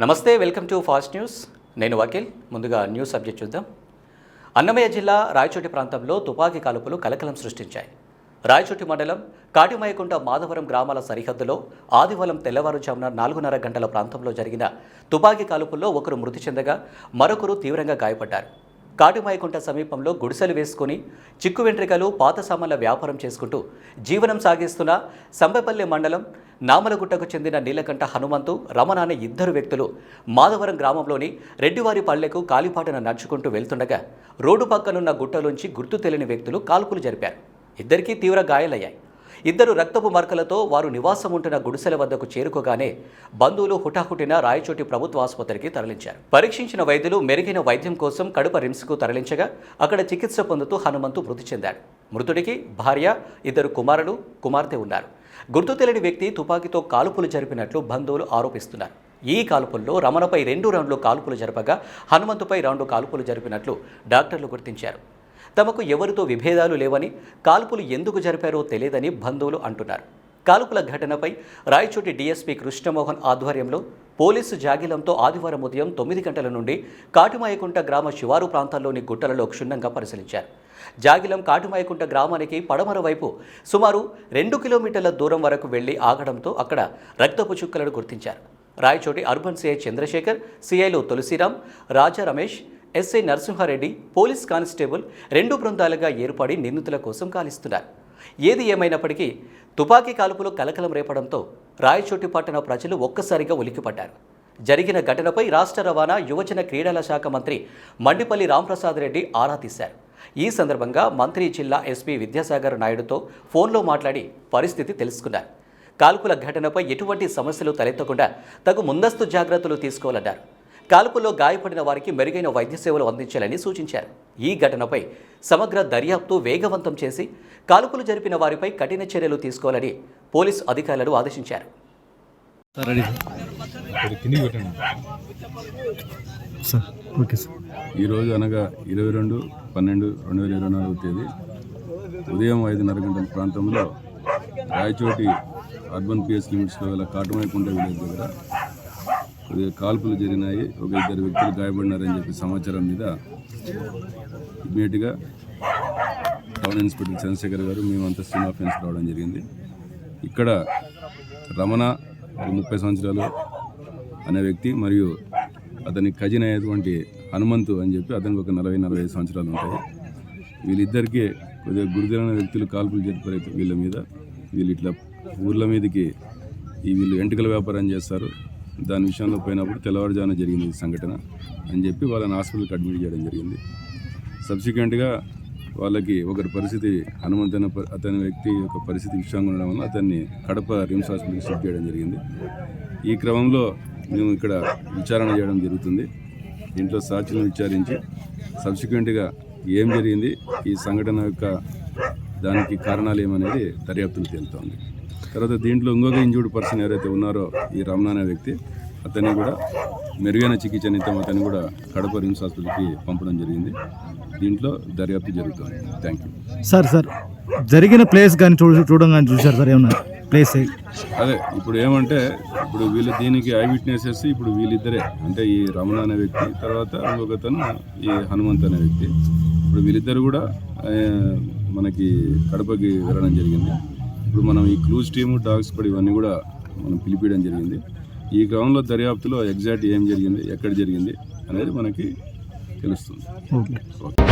నమస్తే welcome to fast news. నేను వకీల్. ముందుగా న్యూస్ సబ్జెక్ట్ చూద్దాం. అన్నమయ్య జిల్లా రాయచోటి ప్రాంతంలో తుపాకీ కాల్పులు కలకలం సృష్టించాయి. రాయచోటి మండలం కాటిమాయకుంట మాధవరం గ్రామాల సరిహద్దులో ఆదివారం తెల్లవారుజామున నాలుగున్నర గంటల ప్రాంతంలో జరిగిన తుపాకీ కాల్పుల్లో ఒకరు మృతి చెందగా మరొకరు తీవ్రంగా గాయపడ్డారు. కాటుమాయకుంట సమీపంలో గుడిసెలు వేసుకుని చిక్కు వెంట్రికలు పాత సామాన్ల వ్యాపారం చేసుకుంటూ జీవనం సాగిస్తున్న సంబెపల్లి మండలం నామలగుట్టకు చెందిన నీలకంఠ హనుమంతు రమణ అనే ఇద్దరు వ్యక్తులు మాధవరం గ్రామంలోని రెడ్డివారి పల్లెకు కాలిపాటన నడుచుకుంటూ వెళ్తుండగా రోడ్డు పక్కనున్న గుట్టలోంచి గుర్తు తెలియని వ్యక్తులు కాల్పులు జరిపారు. ఇద్దరికీ తీవ్ర గాయాలయ్యాయి. ఇద్దరు రక్తపు మరకలతో వారు నివాసం ఉంటున్న గుడిసెల వద్దకు చేరుకోగానే బంధువులు హుటాహుటిన రాయచోటి ప్రభుత్వ ఆసుపత్రికి తరలించారు. పరీక్షించిన వైద్యులు మెరుగైన వైద్యం కోసం కడప రిమ్స్కు తరలించగా అక్కడ చికిత్స పొందుతూ హనుమంతు మృతి చెందాడు. మృతుడికి భార్య ఇద్దరు కుమారులు కుమార్తె ఉన్నారు. గుర్తు తెలియని వ్యక్తి తుపాకీతో కాల్పులు జరిపినట్లు బంధువులు ఆరోపిస్తున్నారు. ఈ కాల్పుల్లో రమణపై రెండు రౌండ్లు కాల్పులు జరపగా హనుమంతుపై రెండు కాల్పులు జరిపినట్లు డాక్టర్లు గుర్తించారు. తమకు ఎవరితో విభేదాలు లేవని కాల్పులు ఎందుకు జరిపారో తెలియదని బంధువులు అంటున్నారు. కాల్పుల ఘటనపై రాయచోటి డీఎస్పీ కృష్ణమోహన్ ఆధ్వర్యంలో పోలీసు జాగిలంతో ఆదివారం ఉదయం తొమ్మిది గంటల నుండి కాటుమాయకుంట గ్రామ శివారు ప్రాంతాల్లోని గుట్టలలో క్షుణ్ణంగా పరిశీలించారు. జాగిలం కాటుమాయకుంట గ్రామానికి పడమర వైపు సుమారు రెండు కిలోమీటర్ల దూరం వరకు వెళ్ళి ఆగడంతో అక్కడ రక్తపు చుక్కలను గుర్తించారు. Rayachoti urban CI Chandrasekhar సిఐలు Tulasiram Raja Ramesh SI Narasimha Reddy police constable రెండు బృందాలుగా ఏర్పడి నిందితుల కోసం కాలిస్తున్నారు ఏది ఏమైనప్పటికీ తుపాకీ కాల్పులు కలకలం రేపడంతో రాయచోటి పట్టణ ప్రజలు ఒక్కసారిగా ఉలిక్కిపడ్డారు. జరిగిన ఘటనపై రాష్ట్ర రవాణా యువజన క్రీడల శాఖ మంత్రి మండిపల్లి రాంప్రసాద్ రెడ్డి ఆరా తీశారు. ఈ సందర్భంగా మంత్రి జిల్లా ఎస్పీ విద్యాసాగర్ నాయుడుతో ఫోన్లో మాట్లాడి పరిస్థితి తెలుసుకున్నారు. కాల్పుల ఘటనపై ఎటువంటి సమస్యలు తలెత్తకుండా తగు ముందస్తు జాగ్రత్తలు తీసుకోవాలన్నారు. కాల్పుల్లో గాయపడిన వారికి మెరుగైన వైద్య సేవలు అందించాలని సూచించారు. ఈ ఘటనపై సమగ్ర దర్యాప్తు వేగవంతం చేసి కాల్పులు జరిపిన వారిపై కఠిన చర్యలు తీసుకోవాలని పోలీసు అధికారులను ఆదేశించారు. ఈరోజు అనగా ఇరవై రెండు పన్నెండు రెండు వేల ఇరవై నాలుగు తేదీ ఉదయం ఐదున్నర గంటల ప్రాంతంలో రాయచోటి అర్బన్ పిఎస్ లిమిట్స్లో గల కాటుమైకుంట విలేజ్ దగ్గర కాల్పులు జరిగినాయి. ఒక ఇద్దరు వ్యక్తులు గాయపడినారని చెప్పి సమాచారం మీద ఇమ్మీడియట్గా టౌన్ ఇన్స్పెక్టర్ చంద్రశేఖర్ గారు మేమంతా సినిమా ఆఫెన్స్ రావడం జరిగింది. ఇక్కడ రమణ ముప్పై సంవత్సరాలు అనే వ్యక్తి మరియు అతని కజిన్ అయ్యేటువంటి హనుమంతు అని చెప్పి అతనికి ఒక నలభై నలభై ఐదు సంవత్సరాలు ఉంటాయి. వీళ్ళిద్దరికీ కొద్దిగా గురుదరైన వ్యక్తులు కాల్పులు జరిపారు వీళ్ళ మీద. వీళ్ళు ఇట్లా ఊర్ల మీదకి ఈ వీళ్ళు ఎంటుకల వ్యాపారం చేస్తారు. దాని విషయంలో పోయినప్పుడు తెల్లవారుజామున జరిగింది ఈ సంఘటన అని చెప్పి వాళ్ళని హాస్పిటల్కి అడ్మిట్ చేయడం జరిగింది. సబ్సిక్వెంట్గా వాళ్ళకి ఒకరి పరిస్థితి హనుమంతన అతని వ్యక్తి యొక్క పరిస్థితి విషయంగా ఉండడం వల్ల అతన్ని కడప రిమ్స్ హాస్పిటల్కి షిఫ్ట్ చేయడం జరిగింది. ఈ క్రమంలో మేము ఇక్కడ విచారణ చేయడం జరుగుతుంది. దీంట్లో సాక్షులను విచారించి సబ్సిక్వెంట్గా ఏం జరిగింది ఈ సంఘటన యొక్క దానికి కారణాలు ఏమనేది దర్యాప్తులు తేలుతోంది. తర్వాత దీంట్లో ఇంకొక ఇంజూర్డ్ పర్సన్ ఎవరైతే ఉన్నారో ఈ రమణ అనే వ్యక్తి అతన్ని కూడా మెరుగైన చికిత్స నిమిత్తం అతన్ని కూడా కడప రిమ్స్ హాస్పిటల్కి పంపడం జరిగింది. దీంట్లో దర్యాప్తు జరుగుతుంది. థ్యాంక్ యూ సార్ సార్ జరిగిన ప్లేస్ కానీ చూడ చూడడం కానీ చూశారు సార్ ఏమన్నా? ప్లేస్ అదే ఇప్పుడు ఏమంటే ఇప్పుడు వీళ్ళు దీనికి ఐ విట్నెసెస్ ఇప్పుడు వీళ్ళిద్దరే. అంటే ఈ రమణ అనే వ్యక్తి తర్వాత ఇంకొకతను ఈ హనుమంత్ అనే వ్యక్తి. ఇప్పుడు వీళ్ళిద్దరు కూడా మనకి కడపకి వెళ్ళడం జరిగింది. ఇప్పుడు మనం ఈ క్లూజ్ టీము డాగ్స్ కూడా ఇవన్నీ కూడా మనం పిలిపించడం జరిగింది. ఈ క్రమంలో దర్యాప్తులో ఎగ్జాక్ట్ ఏం జరిగింది ఎక్కడ జరిగింది అనేది మనకి తెలుస్తుంది. ఓకే. ఓకే.